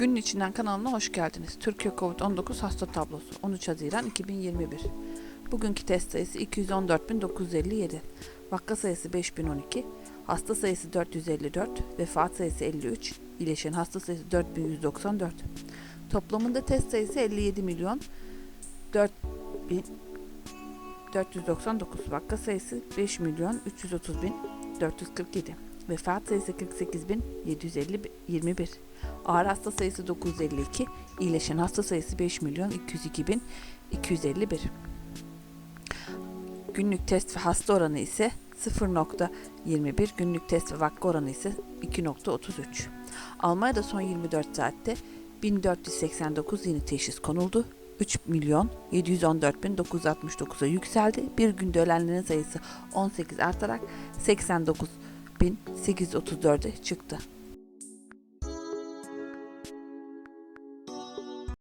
Günün içinden kanalına hoş geldiniz. Türkiye Covid-19 hasta tablosu 13 Haziran 2021. Bugünkü test sayısı 214.957. Vaka sayısı 5012. Hasta sayısı 454. Vefat sayısı 53. İyileşen hasta sayısı 4194. Toplamında test sayısı 57 milyon 4 bin 499. Vaka sayısı 5 milyon 330 bin 447. Vefat sayısı 48 bin 721. Ağır hasta sayısı 952, iyileşen hasta sayısı 5 milyon 202 bin 251. Günlük test ve hasta oranı ise 0.21, günlük test ve vaka oranı ise 2.33. Almanya'da son 24 saatte 1489 yeni teşhis konuldu. 3 milyon 714 bin 969'a yükseldi. Bir günde ölenlerin sayısı 18 artarak 89 bin 834'e çıktı.